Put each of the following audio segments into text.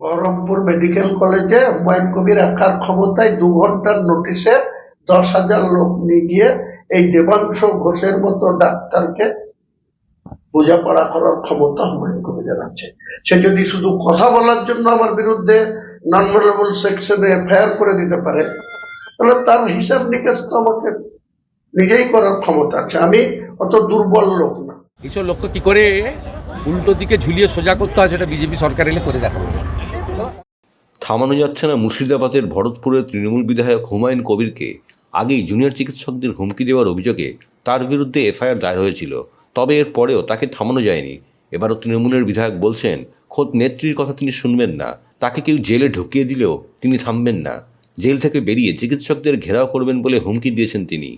Baharampur medical কলেজে হুমায়ুন কবির একার ক্ষমতায় দু ঘণ্টার নোটিশে দশ হাজার লোক নিয়ে গিয়ে এই দেবাংশ ঘোষের মতো ডাক্তারকে বোঝাপড়া করার ক্ষমতা হুমায়ুন কবিরের আছে সে যদি শুধু কথা বলার জন্য আমার বিরুদ্ধে নন ভেলেবল সেকশনে এফআইআর করে দিতে পারে, তাহলে তার হিসাব নিকাশ তো আমাকে নিজেই করার ক্ষমতা আছে। আমি অত দুর্বল লোক না। এইসব লোককে কি করে উল্টো দিকে ঝুলিয়ে সোজা করতে হয় সেটা বিজেপি সরকার এলে করে দেখাবো। থামানো যাচ্ছে না মুর্শিদাবাদের ভরতপুরের তৃণমূল বিধায়ক হুমায়ুন কবিরকে। আগেই জুনিয়র চিকিৎসকদের হুমকি দেওয়ার অভিযোগে তার বিরুদ্ধে এফআইআর দায়ের হয়েছিল। তবে এর পরেও তাকে থামানো যায়নি। এবারও তৃণমূলের বিধায়ক বলছেন, খোদ নেত্রীর কথা তিনি শুনবেন না। তাকে কেউ জেলে ঢুকিয়ে দিলেও তিনি থামবেন না। জেল থেকে বেরিয়ে চিকিৎসকদের ঘেরাও করবেন বলে হুমকি দিয়েছেন তিনি।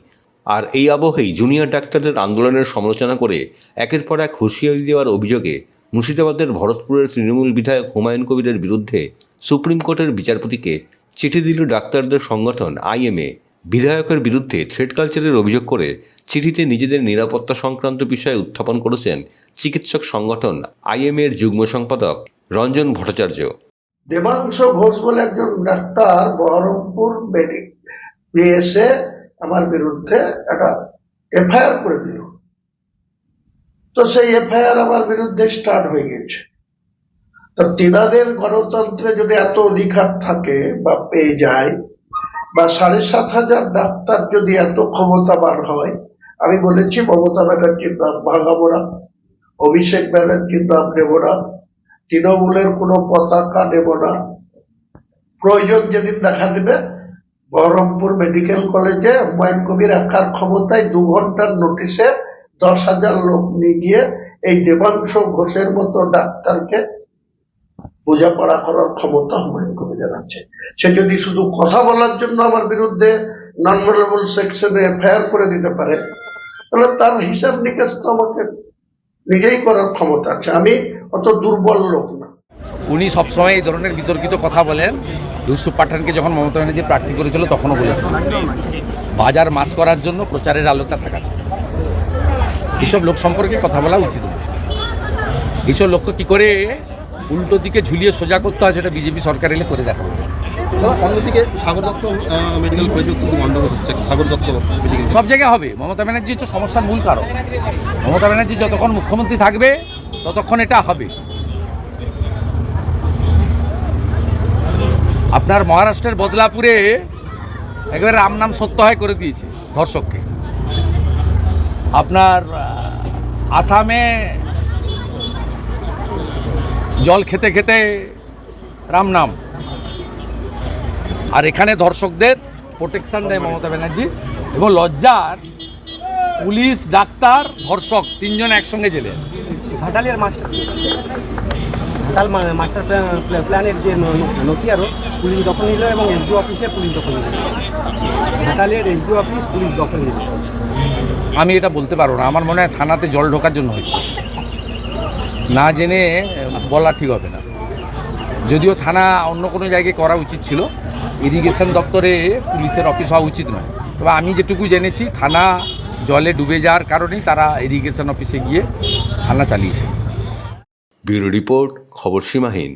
আর এই আবহেই জুনিয়র ডাক্তারদের আন্দোলনের সমালোচনা করে একের পর এক হুঁশিয়ারি দেওয়ার অভিযোগে মুর্শিদাবাদের ভরতপুরের তৃণমূল বিধায়ক হুমায়ুন কবিরের বিরুদ্ধে সুপ্রিম কোর্টের বিচারপতিকে চিঠি দিল ডাক্তারদের সংগঠন আইএমএ। বিধায়কের বিরুদ্ধে থ্রেড কালচারের অভিযোগ করে চিঠিতে নিজেদের নিরাপত্তা সংক্রান্ত বিষয়ে উত্থাপন করেছেন চিকিৎসক সংগঠন আইএমএ এর যুগ্ম সম্পাদক রঞ্জন ভট্টাচার্য। দেবাংশ ঘোষ বলে একজন ডাক্তার বহরমপুর মেডিক আমার বিরুদ্ধে একটা এফআইআর করে দিল। তো সেই এফআইআর আমার বিরুদ্ধে স্টার্ট হয়ে গেছে। তো তিনাদের গণতন্ত্রে যদি এত অধিকার থাকে বা পেয়ে যায়, বা সাড়ে সাত হাজার ডাক্তার যদি এত ক্ষমতাবান হয়, আমি বলেছি মমতা ব্যানার্জির নাম ভাঙাবো না, অভিষেক ব্যানার্জির নাম নেব না, তৃণমূলের কোনো পতাকা নেব না। প্রয়োজন যেদিন দেখা দেবে, বহরমপুর মেডিকেল কলেজে হুমায়ুন কবির একার ক্ষমতায় দু ঘণ্টার নোটিশে দশ হাজার লোক নিয়ে গিয়ে এই দেবাংশ ঘোষের মতো ডাক্তারকে বোঝাপড়া করার ক্ষমতা হুমায়ুন কবিরের আছে। সে যদি শুধু কথা বলার জন্য আমার বিরুদ্ধে নন ভেলেবল সেকশনে এফআইআর করে দিতে পারে, তাহলে তার হিসাব নিকাশ তো আমাকে নিজেই করার ক্ষমতা আছে। আমি অত দুর্বল লোক না। উনি সবসময় এই ধরনের বিতর্কিত কথা বলেন। ইউসুফ পাঠানকে যখন মমতা ব্যানার্জি প্রার্থী করেছিল, তখনও বলেছিলেন। বাজার মাত করার জন্য প্রচারের আলোকটা থাকা। এসব লোক সম্পর্কে কথা বলা উচিত নয়। এইসব লোককে কি করে উল্টো দিকে ঝুলিয়ে সোজা করতে হয় সেটা বিজেপি সরকার এলে করে দেখাবো। দাদা অন্যদিকে সাগর দত্ত মেডিকেল কলেজও কিন্তু বন্ধ হচ্ছে। সাগর দত্ত সব জায়গায় হবে। মমতা ব্যানার্জি হচ্ছে সমস্যার মূল কারণ মমতা ব্যানার্জি যতক্ষণ মুখ্যমন্ত্রী থাকবে ততক্ষণ এটা হবে। আপনার মহারাষ্ট্রের বদলাপুরে একেবারে রাম নাম সত্য হয় করে দিয়েছে ধর্ষককে। আপনার আসামে জল খেতে খেতে রাম নাম। আর এখানে ধর্ষকদের প্রোটেকশন দেয় মমতা ব্যানার্জি। এবং লজ্জার পুলিশ, ডাক্তার, ধর্ষক তিনজন একসঙ্গে জেলে। ঘাটালের master Ghatal master plan- plan- প্ল্যানের যে ন- নথিয়ারও পুলিশ দখল নিল এবং এসডি অফিসে পুলিশ দখল নিল। ঘাটালের এসডি অফিস পুলিশ দখল নিল। আমি এটা বলতে পারব না। আমার মনে হয় থানাতে জল ঢোকার জন্য হয়েছে। না জেনে বলা ঠিক হবে না। যদিও থানা অন্য কোনো জায়গায় করা উচিত ছিল। ইরিগেশন দপ্তরে পুলিশের অফিস হওয়া উচিত নয়। তবে আমি যেটুকু জেনেছি, থানা জলে ডুবে যাওয়ার কারণেই তারা ইরিগেশন অফিসে গিয়ে থানা চালিয়েছে। ব্যুরো রিপোর্ট, খবর সীমাহীন।